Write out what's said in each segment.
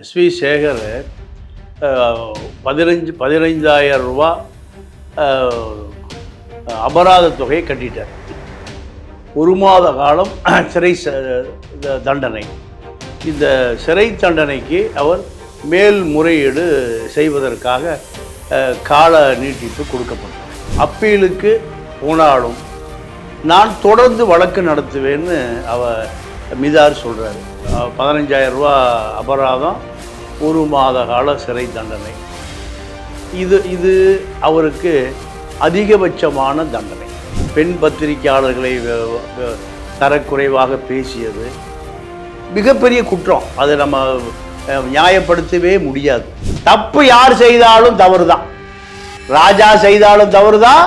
S we Sekar பதினஞ்சு பதினைந்தாயிரம் ரூபா அபராத தொகையை கட்டிட்டார். ஒரு மாத காலம் சிறை ச- தண்டனை. இந்த சிறை தண்டனைக்கு அவர் மேல்முறையீடு செய்வதற்காக கால நீட்டிப்பு கொடுக்கப்பட்டது. அப்பீலுக்கு போனாலும் நான் தொடர்ந்து வழக்கு நடத்துவேன்னு அவ மிதார் சொல்கிறாரு பதினஞ்சாயிரம் ரூபா அபராதம் ஒரு மாத கால சிறை தண்டனை. இது இது அவருக்கு அதிகபட்சமான தண்டனை. பெண் பத்திரிகையாளர்களை தரக்குறைவாக பேசியது. மிகப்பெரிய குற்றம். அதை நம்ம நியாயப்படுத்தவே முடியாது. தப்பு யார் செய்தாலும் தவறு தான் ராஜா செய்தாலும் தவறு தான்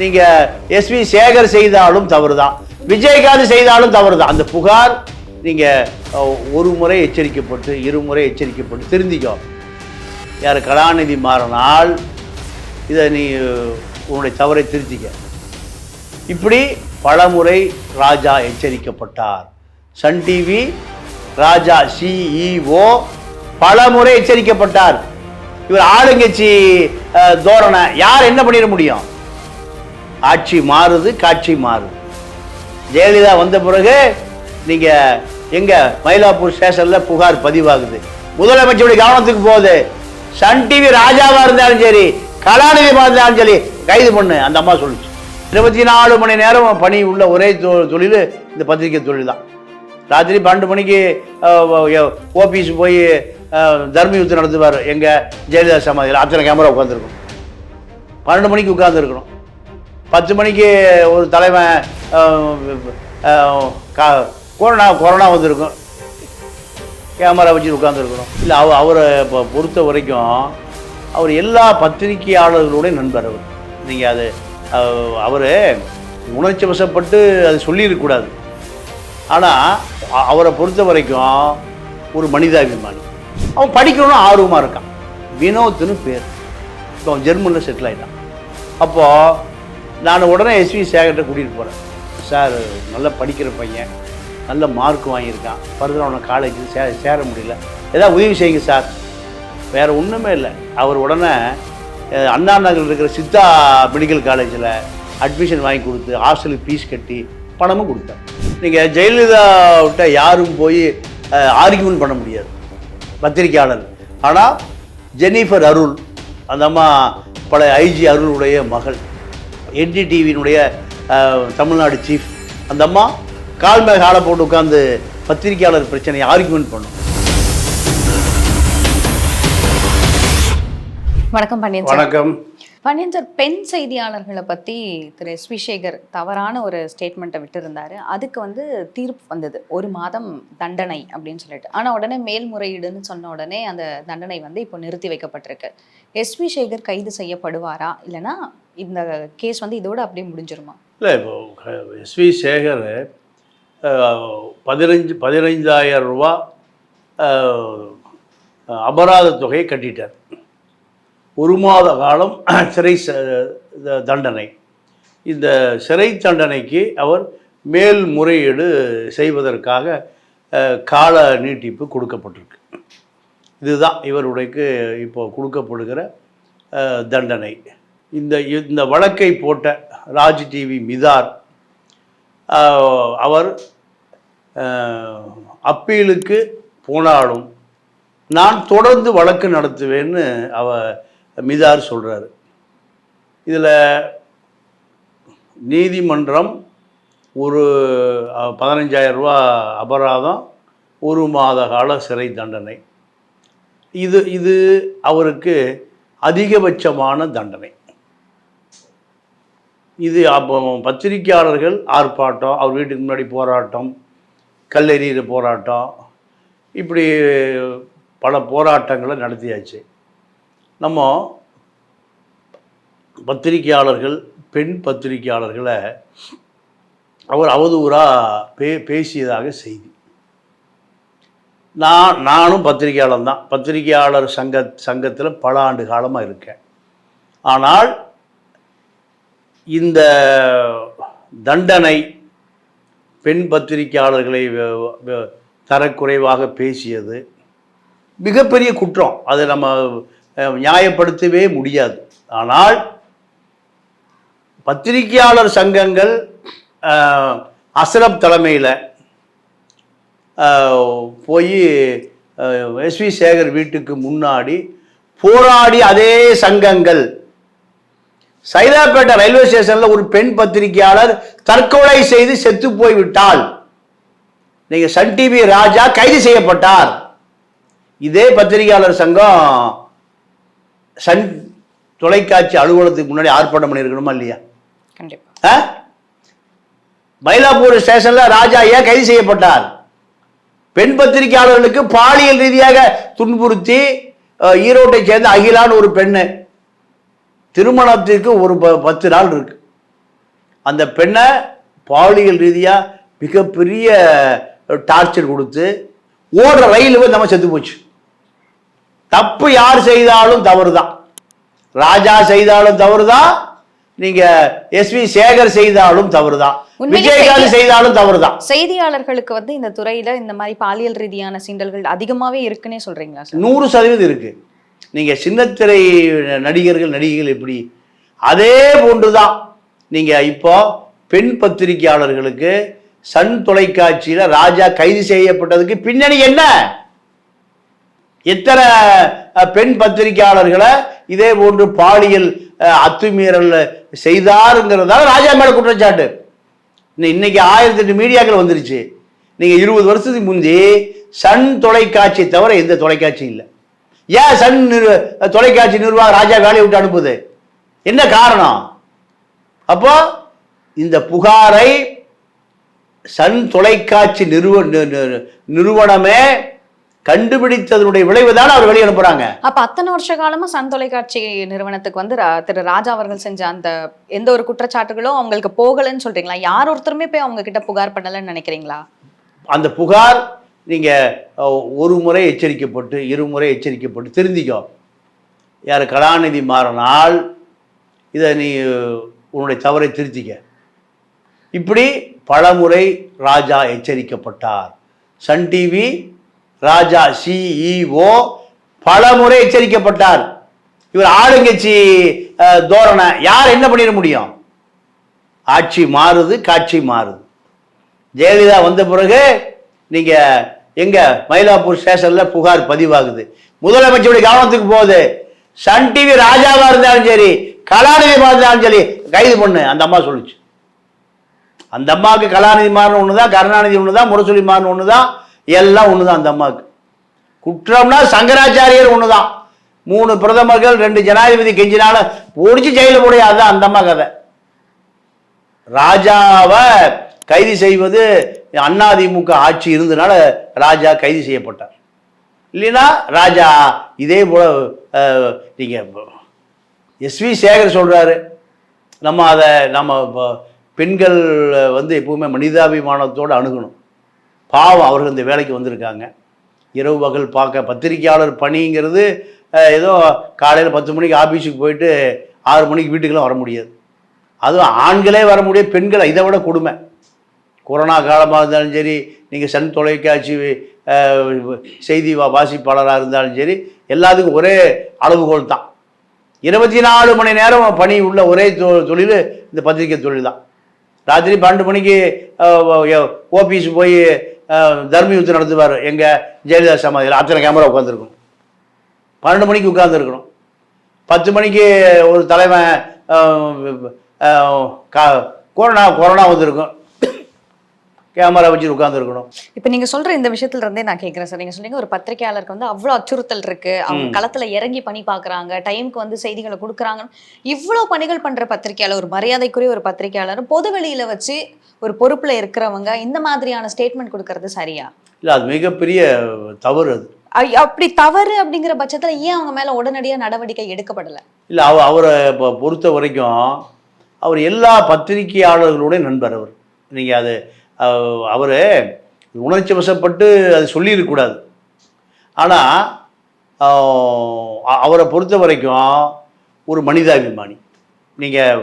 நீங்கள் எஸ்வி சேகர் செய்தாலும் தவறு தான் விஜயகாந்த் செய்தாலும் தவறு தான் அந்த புகார் நீங்கள் ஒரு முறை எச்சரிக்கப்பட்டு இருமுறை எச்சரிக்கப்பட்டு திருந்திக்கோ. யார் கலாநிதி மாறினால் இதை நீ உன்னுடைய தவறை திருத்திக்க. இப்படி பலமுறை ராஜா எச்சரிக்கப்பட்டார். சன் டிவி ராஜா சிஇஓ பலமுறை எச்சரிக்கப்பட்டார். இவர் ஆளுங்கட்சி தோரணை யார் என்ன பண்ணிட முடியும்? ஆட்சி மாறுது காட்சி மாறுது. ஜெயலலிதா வந்த பிறகு நீங்கள் எங்க மயிலாப்பூர் ஸ்டேஷன்ல புகார் பதிவாகுது. முதலமைச்சருடைய கவனத்துக்கு போகுது. சன் டிவி ராஜாவா இருந்தாலும் சரி கலாநிதி இருந்தாலும் சரி கைது பண்ணு அந்த அம்மா சொல்லுச்சு. இருபத்தி நாலு மணி நேரம் பணி உள்ள ஒரே தொ- தொழில் இந்த பத்திரிகை தொழில் தான் ராத்திரி பன்னெண்டு மணிக்கு ஓபிஸ் போய் தர்ம யுத்தம் நடத்துவார். எங்க ஜெயலலிதா சமாதியில் அத்தனை கேமரா உட்காந்துருக்கும் பன்னெண்டு மணிக்கு உட்காந்துருக்கணும் பத்து மணிக்கு ஒரு தலைவன் கா- கொரோனா கொரோனா வந்திருக்கும். கேமரா வச்சு உட்காந்துருக்கணும் இல்லை அவ அவரை இப்போ பொறுத்த வரைக்கும் அவர் எல்லா பத்திரிகையாளர்களுடைய நண்பர் அவர். நீங்கள் அது அவர் உணர்ச்சி வசப்பட்டு அது சொல்லியிருக்கக்கூடாது ஆனால் அவரை பொறுத்த வரைக்கும் ஒரு மனிதாபிமானி. அவன் படிக்கணும்னு ஆர்வமாக இருக்கான். வினோத்துன்னு பேர். இப்போ அவன் ஜெர்மனில் செட்டில் ஆகிட்டான் அப்போது நான் உடனே எஸ்வி சேகர்கிட்ட கூட்டிகிட்டு போகிறேன் சார் நல்லா படிக்கிற பையன். நல்ல மார்க் வாங்கியிருக்கான். ஃபர்தர் அவனை காலேஜ் சே சேர முடியல. ஏதாவது உதவி செய்யுங்க சார் வேறு ஒன்றுமே இல்லை. அவர் உடனே அண்ணா நகரில் இருக்கிற சித்தா மெடிக்கல் காலேஜில் அட்மிஷன் வாங்கி கொடுத்து ஹாஸ்டலுக்கு ஃபீஸ் கட்டி பணமும் கொடுத்தார். நீங்கள் ஜெயலலிதா விட்ட யாரும் போய் ஆர்கியூமெண்ட் பண்ண முடியாது. பத்திரிக்கையாளர் ஆனால் ஜெனிஃபர் அருள் அந்த அம்மா பல ஐஜி அருளுடைய மகள். என்டிடிவியினுடைய தமிழ்நாடு சீஃப் அந்த அம்மா கால் மேல் காலை போட்டு உட்காந்து பத்திரிக்கையாளர் பிரச்சனையை ஆர்கியூமெண்ட் பண்ணும். வணக்கம் சார். வணக்கம். பன்னியன் சார் பெண் செய்தியாளர்களை பத்தி திரு எஸ் வி சேகர் தவறான ஒரு ஸ்டேட்மெண்ட்டை விட்டுருந்தாரு. அதுக்கு வந்து தீர்ப்பு வந்தது. ஒரு மாதம் தண்டனை அப்படின்னு சொல்லிட்டு. ஆனா உடனே மேல்முறையீடுன்னு சொன்ன உடனே அந்த தண்டனை வந்து இப்போ நிறுத்தி வைக்கப்பட்டிருக்கு. எஸ் வி சேகர் கைது செய்யப்படுவாரா? இல்லைன்னா இந்த கேஸ் வந்து இதோட அப்படியே முடிஞ்சிருமா? இல்லை இப்போ எஸ்வி சேகர் அஹ், பதினஞ்சு பதினைஞ்சாயிரம் ரூபா அபராத தொகையை கட்டிட்டார். ஒரு மாத காலம் சிறை ச- தண்டனை. இந்த சிறை தண்டனைக்கு அவர் மேல்முறையீடு செய்வதற்காக கால நீட்டிப்பு கொடுக்கப்பட்டிருக்கு. இதுதான் இவருடைக்கு இப்போ கொடுக்கப்படுகிற தண்டனை. இந்த இந்த வழக்கை போட்ட ராஜ் டிவி மிதார் அவர் அப்பீலுக்கு போனாலும் நான் தொடர்ந்து வழக்கு நடத்துவேன்னு அவ மிதார் சொல்கிறாரு இதில் நீதிமன்றம் ஒரு பதினஞ்சாயிரம் ரூபா அபராதம் ஒரு மாத கால சிறை தண்டனை. இது இது அவருக்கு அதிகபட்சமான தண்டனை. இது அப்போ பத்திரிக்கையாளர்கள் ஆர்ப்பாட்டம் அவர் வீட்டுக்கு முன்னாடி போராட்டம் கல்லெறிகிற போராட்டம். இப்படி பல போராட்டங்களை நடத்தியாச்சு. நம்ம பத்திரிக்கையாளர்கள் பெண் பத்திரிக்கையாளர்களை அவர் அவதூறாக பே பேசியதாக செய்தி. நான் நானும் பத்திரிக்கையாளர் தான். பத்திரிக்கையாளர் சங்க சங்கத்தில் பல ஆண்டு காலமாக இருக்கேன். ஆனால் இந்த தண்டனை பெண் பத்திரிக்கையாளர்களை தரக்குறைவாக பேசியது. மிகப்பெரிய குற்றம். அதை நம்ம நியாயப்படுத்தவே முடியாது. ஆனால் பத்திரிகையாளர் சங்கங்கள் அசரப் அஸ்ரப் தலைமையில் போய் எஸ்வி சேகர் வீட்டுக்கு முன்னாடி போராடி அதே சங்கங்கள் சைதாப்பேட்டை ரயில்வே ஸ்டேஷன்ல ஒரு பெண் பத்திரிகையாளர் தற்கொலை செய்து செத்து போய் விட்டால் நீங்க சன் டிவி ராஜா கைது செய்யப்பட்டார். இதே பத்திரிகையாளர் சங்கம் சன் தொலைக்காட்சி அலுவலகத்துக்கு முன்னாடி ஆர்ப்பாட்டம் பண்ணியிருக்கணுமா இல்லையா? கண்டிப்பா? மயிலாப்பூர் ஸ்டேஷன்ல ராஜா ஏன் கைது செய்யப்பட்டார்? பெண் பத்திரிகையாளர்களுக்கு பாலியல் ரீதியாக துன்புறுத்தி ஈரோட்டை சேர்ந்த அகிலான்னு ஒரு பெண்ணு திருமணத்திற்கு ஒரு ப- பத்து நாள் இருக்கு. அந்த பெண்ணை பாலியல் ரீதியா மிகப்பெரிய டார்ச்சர் கொடுத்து ஓடுற ரயில் போய் நம்ம செத்து போச்சு. தப்பு யார் செய்தாலும் தவறுதான். ராஜா செய்தாலும் தவறுதான். நீங்க எஸ்வி சேகர் செய்தாலும் தவறுதான். உண்மையிலே விஜயகாந்த் செய்தி- செய்தாலும் தவறுதான். செய்தியாளர்களுக்கு வந்து இந்த துறையில இந்த மாதிரி பாலியல் ரீதியான சீண்டல்கள் அதிகமாவே இருக்குன்னே சொல்றீங்களா நூறு சதவீதம் இருக்கு. நீங்க சின்னத்திரை நடிகர்கள் நடிகைகள் எப்படி? அதே போன்றுதான். நீங்க இப்போ பெண் பத்திரிகையாளர்களுக்கு சன் தொலைக்காட்சியில ராஜா கைது செய்யப்பட்டதுக்கு பின்னணி என்ன? எத்தனை பெண் பத்திரிகையாளர்களை இதே போன்று பாலியல் அத்துமீறல் செய்தாருங்கிறதால ராஜா மேல குற்றச்சாட்டு. இன்னைக்கு ஆயிரத்தி எட்டு மீடியாக்கள் வந்துருச்சு. நீங்க இருபது வருஷத்துக்கு முந்தி சன் தொலைக்காட்சி தவிர எந்த தொலைக்காட்சி இல்லை. ஏன் சன் நிறு தொலைக்காட்சி நிர்வாகம் ராஜா வேலையை விட்டு அனுப்புது? என்ன காரணம்? அப்போ இந்த புகாரை சன் தொலைக்காட்சி நிறுவ நிறுவனமே கண்டுபிடித்ததனுடைய விளைவு தானே அவர் வெளியே அனுப்புறாங்க. அப்ப அத்தனை வருஷ காலமா சன் தொலைக்காட்சி நிறுவனத்துக்கு வந்து திரு ராஜா அவர்கள் செஞ்ச அந்த எந்த ஒரு குற்றச்சாட்டுகளும் அவங்களுக்கு போகலன்னு சொல்றீங்களா? யார் ஒருத்தருமே போய் அவங்க கிட்ட புகார் பண்ணலன்னு நினைக்கிறீங்களா? அந்த புகார் நீங்கள் ஒரு முறை எச்சரிக்கப்பட்டு இருமுறை எச்சரிக்கப்பட்டு திருந்திக்கோ யார் கலாநிதி மாறினால் இதை நீ உன்னுடைய தவறை திருத்திக்க. இப்படி பலமுறை ராஜா எச்சரிக்கப்பட்டார். சன் டிவி ராஜா சிஇஓ பலமுறை எச்சரிக்கப்பட்டார். இவர் ஆளுங்கட்சி தோரணை யார் என்ன பண்ணிட முடியும்? ஆட்சி மாறுது காட்சி மாறுது. ஜெயலலிதா வந்த பிறகு நீங்க எங்க மயிலாப்பூர் ஸ்டேஷன்ல புகார் பதிவாகுது. முதலமைச்சருடைய கவனத்துக்கு போகுது. சன் டிவி ராஜாவா இருந்தாலும் சரி கலாநிதி இருந்தாலும் சரி கைது பண்ணு. அந்த அம்மா சொல்லுச்சு. அந்த அம்மாவுக்கு கலாநிதி மாறணும் ஒண்ணுதான் கருணாநிதி ஒண்ணுதான் முரசொலி மாறணும் ஒண்ணுதான் எல்லாம் ஒண்ணுதான் அந்த அம்மாவுக்கு. குற்றம்னா சங்கராச்சாரியர் ஒண்ணுதான். மூணு பிரதமர்கள் ரெண்டு ஜனாதிபதி கெஞ்சினால ஒடிச்சு ஜெயில போடைய அதுதான் அந்த அம்மா கதை. ராஜாவை கைது செய்வது அதிமுக ஆட்சி இருந்தனால ராஜா கைது செய்யப்பட்டார். இல்லைன்னா ராஜா இதே போல் நீங்கள் எஸ்வி சேகர் சொல்கிறாரு நம்ம அதை நம்ம பெண்கள் வந்து எப்பவுமே மனிதாபிமானத்தோடு அணுகணும். பாவம் அவர்கள் இந்த வேலைக்கு வந்திருக்காங்க. இரவு பகல் பார்க்க பத்திரிக்கையாளர் பணிங்கிறது ஏதோ காலையில் பத்து மணிக்கு ஆஃபீஸுக்கு போயிட்டு ஆறு மணிக்கு வீட்டுக்கெல்லாம் வர முடியாது. அதுவும் ஆண்களே வர முடியாது பெண்கள் இதை விட கொடுமை. கொரோனா காலமாக இருந்தாலும் சரி நீங்கள் சன் தொலைக்காட்சி செய்தி வா- வாசிப்பாளராக இருந்தாலும் சரி எல்லாத்துக்கும் ஒரே அளவுகோல் தான். இருபத்தி நாலு மணி நேரம் பணி உள்ள ஒரே தொ தொழில் இந்த பத்திரிக்கை தொழில் தான். ராத்திரி பன்னெண்டு மணிக்கு ஓபிஸ் போய் அஹ், தர்ம யுத்தம் நடத்துவார். எங்கள் ஜெயலலிதா சமாதியில் அத்தனை கேமரா உட்காந்துருக்கணும் பன்னெண்டு மணிக்கு உட்காந்துருக்கணும் பத்து மணிக்கு ஒரு தலைவன் கா- கொரோனா கொரோனா வந்திருக்கும். கேமரா வச்சு உட்காந்துருக்கணும் இப்ப நீங்க சொல்ற இந்த விஷயத்துல இருந்தே நான் கேக்குறேன் சார். நீங்க சொன்னீங்க ஒரு பத்திரிகையாளருக்கு வந்து அவ்வளவு அச்சுறுத்தல் இருக்கு. அவங்க களத்துல இறங்கி பணி பாக்குறாங்க டைம்க்கு வந்து செய்திகளை கொடுக்குறாங்க. இவ்வளவு பணிகள் பண்ற பத்திரிகையாளர் ஒரு மரியாதைக்குரிய ஒரு பத்திரிகையாளர் பொது வெளியில வச்சு ஒரு பொறுப்புல இருக்கிறவங்க இந்த மாதிரியான ஸ்டேட்மெண்ட் கொடுக்கறது சரியா? இல்லை அது மிகப்பெரிய தவறு அது. அப்படி தவறு அப்படிங்கிற பட்சத்துல ஏன் அவங்க மேல உடனடியா நடவடிக்கை எடுக்கப்படல? இல்லை அவ அவரை இப்போ பொறுத்த வரைக்கும் அவர் எல்லா பத்திரிகையாளர்களுடைய நண்பர் அவர். நீங்கள் அது அவர் உணர்ச்சி வசப்பட்டு அது சொல்லியிருக்கக்கூடாது. ஆனால் அவரை பொறுத்த வரைக்கும் ஒரு மனிதாபிமானி. நீங்கள்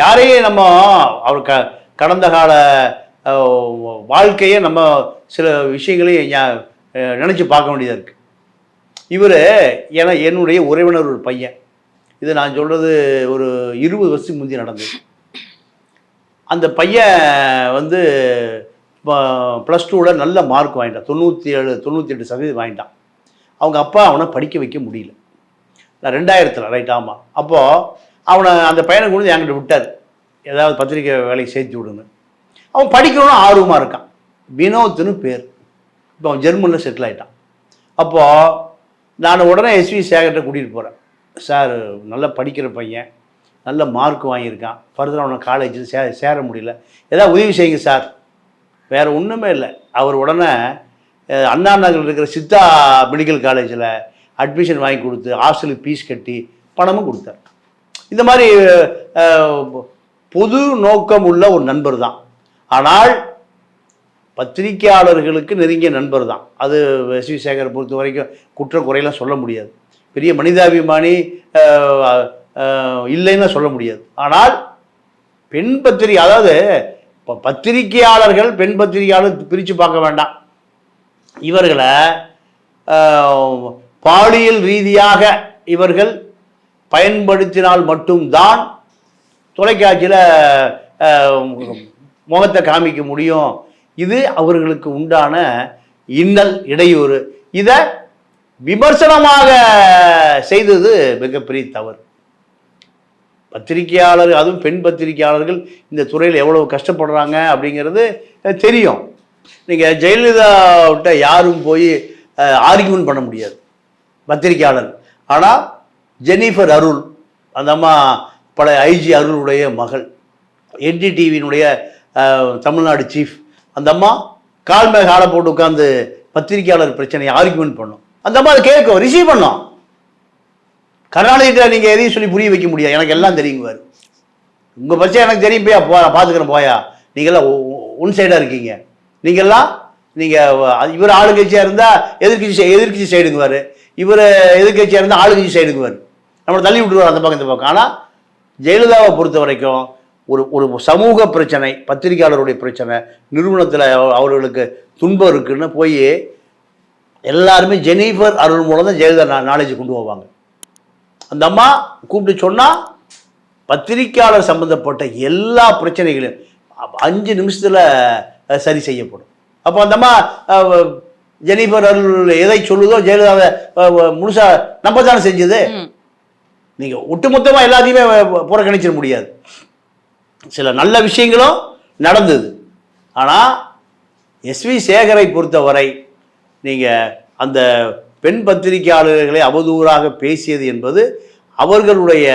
யாரையும் நம்ம அவர் க கடந்த கால வாழ்க்கையை நம்ம சில விஷயங்களையும் நினச்சி பார்க்க வேண்டியதாக இருக்குது இவர் என என்னுடைய உறவினர் ஒரு பையன். இது நான் சொல்கிறது ஒரு இருபது வருஷத்துக்கு முந்தி நடந்தது. அந்த பையன் வந்து ப்ளஸ் டூவில் நல்ல மார்க் வாங்கிட்டான். தொண்ணூற்றி ஏழு தொண்ணூற்றி எட்டு சதவீதம் வாங்கிட்டான். அவங்க அப்பா அவனை படிக்க வைக்க முடியல. நான் ரெண்டாயிரத்தில் ரைட் ஆமாம் அப்போது அவனை அந்த பையனை கொண்டு வந்து என்கிட்ட விட்டார். ஏதாவது பத்திரிக்கை வேலைக்கு சேர்த்து விடுங்க அவன் படிக்கணும்னு ஆர்வமாக இருக்கான். வினோத்னு பேர். இப்போ அவன் ஜெர்மனில் செட்டில் ஆகிட்டான் அப்போது நான் உடனே எஸ்வி சேகர்கிட்ட கூட்டிகிட்டு போகிறேன் சார் நல்லா படிக்கிற பையன். நல்ல மார்க் வாங்கியிருக்கான். ஃபர்தர் அவனை காலேஜ் சே சேர முடியல. ஏதாவது உதவி செய்யுங்க சார் வேறு ஒன்றுமே இல்லை. அவர் உடனே அண்ணா நகரில் இருக்கிற சித்தா மெடிக்கல் காலேஜில் அட்மிஷன் வாங்கி கொடுத்து ஹாஸ்டலுக்கு ஃபீஸ் கட்டி பணமும் கொடுத்தார். இந்த மாதிரி பொது நோக்கம் உள்ள ஒரு நண்பர் தான். ஆனால் பத்திரிக்கையாளர்களுக்கு நெருங்கிய நண்பர் தான். அது எஸ். வி. சேகரை பொறுத்த வரைக்கும் குற்ற குறையெல்லாம் சொல்ல முடியாது. பெரிய மனிதாபிமானி இல்லைன்னு சொல்ல முடியாது. ஆனால் பெண் பத்திரிகை அதாவது இப்போ பத்திரிகையாளர்கள் பெண் பத்திரிகையாளர் பிரித்து பார்க்க வேண்டாம். இவர்களை பாலியல் ரீதியாக இவர்கள் பயன்படுத்தினால் மட்டும்தான் தொலைக்காட்சியில் முகத்தை காமிக்க முடியும். இது அவர்களுக்கு உண்டான இன்னல் இடையூறு. இதை விமர்சனமாக செய்தது மிகப்பெரிய தவறு. பத்திரிகையாளர் அதுவும் பெண் பத்திரிகையாளர்கள் இந்த துறையில் எவ்வளோ கஷ்டப்படுறாங்க அப்படிங்கிறது தெரியும். நீங்கள் ஜெயலலிதாவிட்ட யாரும் போய் ஆர்கியூமெண்ட் பண்ண முடியாது. பத்திரிகையாளர். ஆனால் ஜெனிஃபர் அருள் அந்த அம்மா பல ஐஜி அருளுடைய மகள் என்டிடிவியினுடைய தமிழ்நாடு சீஃப் அந்த அம்மா கால் காலை போட்டு உட்காந்து பத்திரிகையாளர் பிரச்சனையை ஆர்கியூமெண்ட் பண்ணும். அந்த அம்மா அதை கேட்கும் ரிசீவ் பண்ணோம். கருணாநிதிட்ட நீங்கள் எதையும் சொல்லி புரிய வைக்க முடியாது. எனக்கு எல்லாம் தெரியுங்குவார். உங்கள் பட்சம் எனக்கு தெரியும் போயா போ பார்த்துக்கிறேன் போயா. நீங்கள்லாம் ஒன் சைடாக இருக்கீங்க. நீங்கள்லாம் நீங்கள் இவர் ஆளுங்கட்சியாக இருந்தால் எதிர்கட்சி எதிர்கட்சி சைடுங்குவார் இவர் எதிர்கட்சியாக இருந்தால் ஆளுங்கட்சி சைடுங்குவார் நம்மளை தள்ளி விட்டுருவார் அந்த பக்கம் இந்த பக்கம். ஆனால் ஜெயலலிதாவை பொறுத்த வரைக்கும் ஒரு ஒரு சமூக பிரச்சனை பத்திரிகையாளருடைய பிரச்சனை நிறுவனத்தில் அவர்களுக்கு துன்பம் இருக்குன்னு போய் எல்லாருமே ஜெனிஃபர் அருள் மூலம் தான் ஜெயலலிதா நாலேஜ் கொண்டு போவாங்க. அந்த அம்மா கூப்பிட்டு சொன்னால் பத்திரிக்கையாளர் சம்பந்தப்பட்ட எல்லா பிரச்சனைகளையும் அஞ்சு நிமிஷத்தில் சரி செய்யப்படும். அப்போ அந்த அம்மா அஹ், ஜெனிஃபர் அருள் எதை சொல்லுதோ ஜெயலலிதாவை முழுசா நம்ம தானே செஞ்சது. நீங்கள் ஒட்டுமொத்தமாக எல்லாத்தையுமே புறக்கணிச்சிட முடியாது. சில நல்ல விஷயங்களும் நடந்தது. ஆனால் எஸ்வி சேகரை பொறுத்தவரை நீங்கள் அந்த பெண் பத்திரிகையாளர்களை அவதூறாக பேசியது என்பது அவர்களுடைய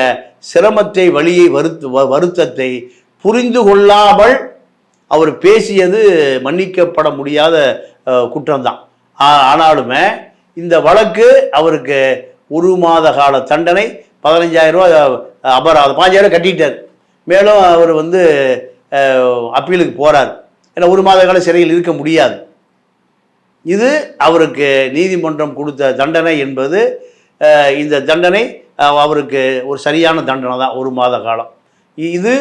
சிரமத்தை வழியை வருத்து வ- வருத்தத்தை புரிந்து கொள்ளாமல் அவர் பேசியது மன்னிக்கப்பட முடியாத குற்றம்தான். ஆனாலுமே இந்த வழக்கு அவருக்கு ஒரு மாத கால தண்டனை பதினஞ்சாயிரம் ரூபாய் அபராதம் பாஞ்சாயிரம் கட்டிட்டார். மேலும் அவர் வந்து அப்பீலுக்கு போகிறார் ஏன்னா ஒரு மாத கால சிறையில் இருக்க முடியாது. இது அவருக்கு நீதிமன்றம் கொடுத்த தண்டனை என்பது இந்த தண்டனை அவருக்கு ஒரு சரியான தண்டனை தான் ஒரு மாத காலம். இது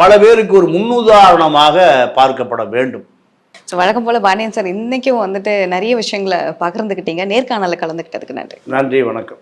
பல பேருக்கு ஒரு முன்னுதாரணமாக பார்க்கப்பட வேண்டும். ஸோ வழக்கம் போல பாண்டியன் சார் இன்னைக்கும் வந்துட்டு நிறைய விஷயங்களை பகிர்ந்துக்கிட்டீங்க. நேர்காணல கலந்துக்கிட்டதுக்கு நன்றி. நன்றி வணக்கம்.